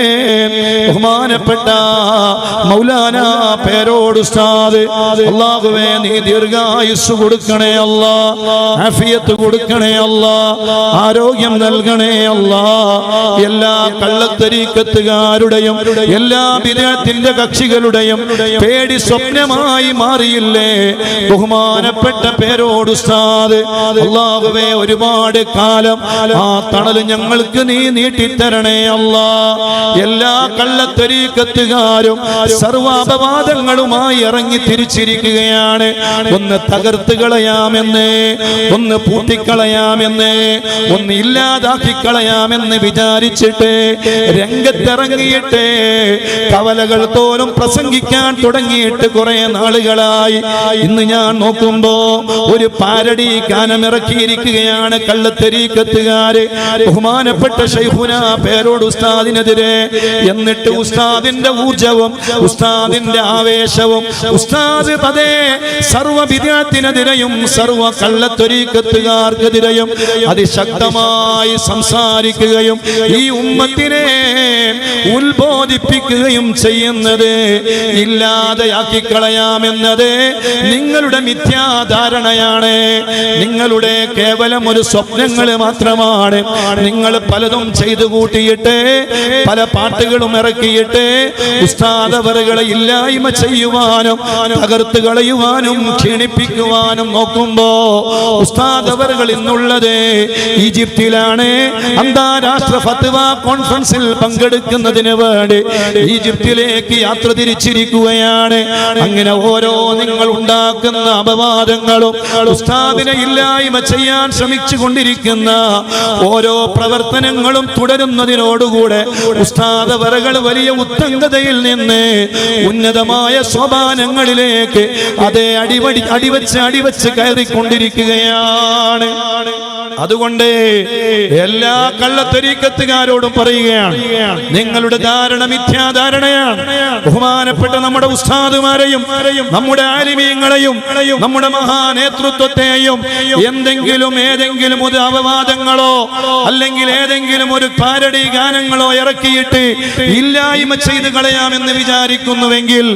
and ബഹുമാനപ്പെട്ട മൗലാന പേരോട് ഉസ്താദ് അള്ളാഹുവേ നീ ദീർഘായുസ് കൊടുക്കണേ അല്ല ആഫിയത്ത് കൊടുക്കണേ അല്ല ആരോഗ്യം നൽകണേ അല്ല എല്ലാ കള്ളത്തരീക്കത്തുകാരുടെയും എല്ലാ വിദേഹത്തിന്റെ കക്ഷികളുടെയും പേടി സ്വപ്നമായി മാറിയില്ലേ? ബഹുമാനപ്പെട്ട പേരോട് ഉസ്താദ് അള്ളാഹുവേ ഒരുപാട് കാലം ആ തണൽ ഞങ്ങൾക്ക് നീ നീട്ടിത്തരണേ അല്ലാ എല്ലാ ത്വരീക്കത്തുകാരും സർവാപവാദങ്ങളുമായി ഇറങ്ങി തിരിച്ചിരിക്കുകയാണ്. ഒന്ന് തകർത്ത് കളയാമെന്ന് ഒന്ന് പൂട്ടിക്കളയാമെന്ന് ഒന്ന് ഇല്ലാതാക്കി കളയാമെന്ന് വിചാരിച്ചിട്ട് രംഗത്തിറങ്ങിയിട്ട് കവലകൾ തോലും പ്രസംഗിക്കാൻ തുടങ്ങിയിട്ട് കുറെ നാളുകളായി. ഇന്ന് ഞാൻ നോക്കുമ്പോ ഒരു പാരടി ഗാനമിറക്കിയിരിക്കുകയാണ് കള്ളത്തരീക്കത്തുകാര് ബഹുമാനപ്പെട്ട ഷൈഫുന പേരോട് ഉസ്താദിനെതിരെ എന്നിട്ട് ഉസ്താദിന്റെ ഊർജവും ഉസ്താദിന്റെ ആവേശവും ഉസ്താദ് പതേ സർവ വിദ്യാത്തിനെതിരെയും സർവ കള്ളത്തൊരീക്കത്തുകാർക്കെതിരെയും അതിശക്തമായി സംസാരിക്കുകയും ഈ ഉമ്മത്തിനെ ഉത്ബോധിപ്പിക്കുകയും ചെയ്യുന്നത് ഇല്ലാതെയാക്കി കളയാമെന്നത് നിങ്ങളുടെ മിഥ്യാധാരണയാണ്. നിങ്ങളുടെ കേവലം ഒരു സ്വപ്നങ്ങൾ മാത്രമാണ്. നിങ്ങൾ പലതും ചെയ്തു കൂട്ടിയിട്ട് പല പാട്ടുകളും ഇറക്കിയിട്ട് ഉസ്താദവറുകളെ ഇല്ലായ്മ ചെയ്യുവാനും തകർത്ത് കളയുവാനും ക്ഷീണിപ്പിക്കുവാനും നോക്കുമ്പോ ഉസ്താദവറുകൾ ഇന്നുള്ളത് ഈജിപ്തിലാണ്. അന്താരാഷ്ട്ര ഫത്വ കോൺഫറൻസിൽ പങ്കെടുക്കുന്നതിന് വേണ്ടി ഈജിപ്തിലേക്ക് യാത്ര തിരിച്ചിരിക്കുകയാണ്. അങ്ങനെ ഓരോ നിങ്ങൾ ഉണ്ടാക്കുന്ന അപവാദങ്ങളും ഉസ്താദിനെ ഇല്ലായ്മ ചെയ്യാൻ ശ്രമിച്ചു കൊണ്ടിരിക്കുന്ന ഓരോ പ്രവർത്തനങ്ങളും തുടരുന്നതിനോടുകൂടെ ഉസ്താദ് വരകൾ വലിയ ഉത്തംഗതയിൽ നിന്ന് ഉന്നതമായ സ്വഭാനങ്ങളിലേക്ക് അതേ അടിവടി അടിവച്ച് അടിവച്ച് കയറിക്കൊണ്ടിരിക്കുകയാണ്. അതുകൊണ്ട് എല്ലാ കള്ളത്തൊരീക്കത്തുകാരോടും പറയുകയാണ്. നിങ്ങളുടെ ധാരണ മിഥ്യാധാരണയാണ് ബഹുമാനപ്പെട്ട നമ്മുടെ ഉസ്താദുമാരെയും നമ്മുടെ ആലിമീങ്ങളെയും നമ്മുടെ മഹാനേതൃത്വത്തെയും എന്തെങ്കിലും ഏതെങ്കിലും ഒരു അപവാദങ്ങളോ അല്ലെങ്കിൽ ഏതെങ്കിലും ഒരു പാരടി ഗാനങ്ങളോ ഇറക്കിയിട്ട് ഇല്ലായ്മ ചെയ്ത് കളയാമെന്ന് വിചാരിക്കുന്നുവെങ്കിൽ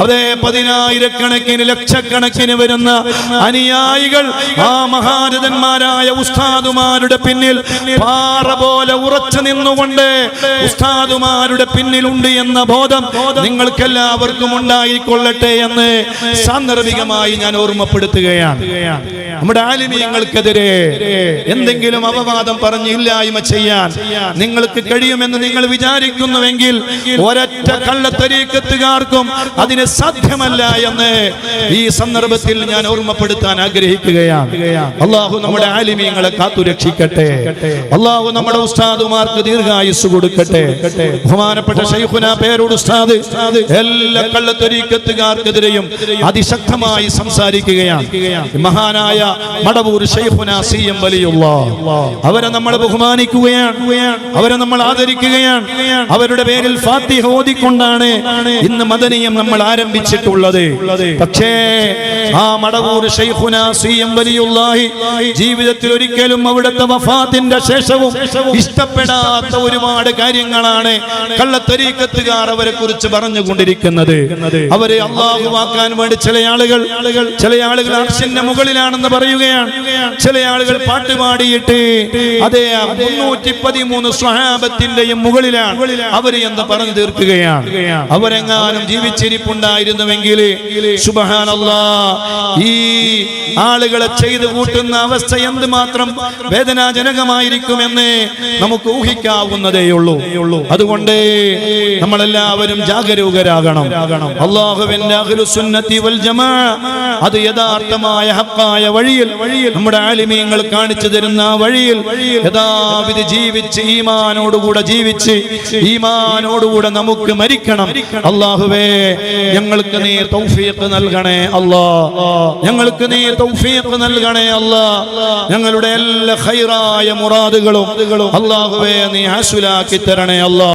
അതേ പതിനായിരക്കണക്കിന് ലക്ഷക്കണക്കിന് വരുന്ന അനുയായികൾ ആ മഹാരഥന്മാരായ ഉസ്താദുമാരുടെ പിന്നിൽ പാറ പോലെ ഉറച്ചു നിന്നുകൊണ്ട് ഉസ്താദുമാരുടെ പിന്നിലുണ്ട് എന്ന ബോധം നിങ്ങൾക്കെല്ലാവർക്കും ഉണ്ടായിക്കൊള്ളട്ടെ എന്ന് സാന്ദർഭികമായി ഞാൻ ഓർമ്മപ്പെടുത്തുകയാണ്. നമ്മുടെ ആലിമീയങ്ങൾക്കെതിരെ എന്തെങ്കിലും അപവാദം പറഞ്ഞ് ഇല്ലായ്മ ചെയ്യാൻ നിങ്ങൾക്ക് കഴിയുമെന്ന് നിങ്ങൾ വിചാരിക്കുന്നുവെങ്കിൽ ഒരൊറ്റ കള്ളത്തരീക്കത്തുകാർക്കും അതിന് സാധ്യമല്ല എന്ന് ഈ സന്ദർഭത്തിൽ ഞാൻ ഓർമ്മപ്പെടുത്താൻ ആഗ്രഹിക്കുകയാണ്. അള്ളാഹു നമ്മുടെ ആലിമീങ്ങളെ കാത്തുരക്ഷിക്കട്ടെ. അള്ളാഹു നമ്മുടെ ഉസ്താദുമാർക്ക് ദീർഘായുസ് കൊടുക്കട്ടെ. ബഹുമാനപ്പെട്ട ഷെയ്ഖുന പേരോട് ഉസ്താദ് എല്ലാ കള്ളത്തൊരീക്കത്തുകാർക്കെതിരെയും അതിശക്തമായി സംസാരിക്കുകയാണ്. മഹാനായ മടവൂർ ഷെയ്ഖുന സി എം വലിയുള്ള. അവരെ നമ്മൾ ബഹുമാനിക്കുകയാണ്. അവരെ നമ്മൾ ആദരിക്കുകയാണ്. അവരുടെ പേരിൽ ഫാത്തിഹ ഓതിക്കൊണ്ടാണ് ഇന്ന് മദനീയം നമ്മൾ ആരംഭിച്ചിട്ടുള്ളത്. പക്ഷേ ആ മടവൂർ ഷെയ്ഖുന സി എം വലിയുള്ള ജീവിതത്തിൽ ഒരിക്കലും അവിടുത്തെ വഫാത്തിന്റെ ശേഷവും ഇഷ്ടപ്പെടാത്ത ഒരുപാട് കാര്യങ്ങളാണ് കള്ളത്തരീക്കത്തുകാർ അവരെ കുറിച്ച് പറഞ്ഞുകൊണ്ടിരിക്കുന്നത്. അവരെ അള്ളാഹുവാക്കാൻ വേണ്ടി ചില ആളുകൾ ചില ആളുകൾ അർശന്റെ മുകളിലാണെന്ന് പറയുകയാണ്. ചില ആളുകൾ പാട്ട് പാടിയിട്ട് അതേ മുന്നൂറ്റി പതിമൂന്ന് സ്വഹാബത്തിന്റെയും മുകളിലാണ് അവർ എന്ന് പറഞ്ഞു തീർക്കുകയാണ്. അവരെങ്ങാനും ജീവിച്ചിരിപ്പുണ്ടായിരുന്നുവെങ്കിൽ ഈ ആളുകളെ ചെയ്തു കൂട്ടുന്ന അവസ്ഥ എന്ത് മാത്രം വേദനാജനകമായിരിക്കുമെന്ന് നമുക്ക് ഊഹിക്കാവുന്നതേ ഉള്ളൂ അതുകൊണ്ട് നമ്മളെല്ലാവരും ജാഗരൂകരാകണം. അള്ളാഹുവിന്റെ വൽ അത് യഥാർത്ഥമായ ഹക്കായ വഴിയിൽ നമ്മുടെ ആലിമീങ്ങൾ കാണിച്ചു തരുന്ന വഴിയിൽ യഥാവിധി ജീവിച്ച് ഈമാനോടുകൂടെ ജീവിച്ച് ഈമാനോടുകൂടെ നമുക്ക് മരിക്കണം. അള്ളാഹുവേ ഞങ്ങൾക്ക് നീ തൗഫീഖ് നൽകണേ അല്ലാ. ഞങ്ങൾക്ക് നീ തൗഫീഖ് നൽകണേ അല്ലാ. ഞങ്ങളുടെ എല്ലാ ഖൈറായ മുറാദുകളും അള്ളാഹുവേ നീ ഹാസുലാക്കി തരണേ അല്ലാ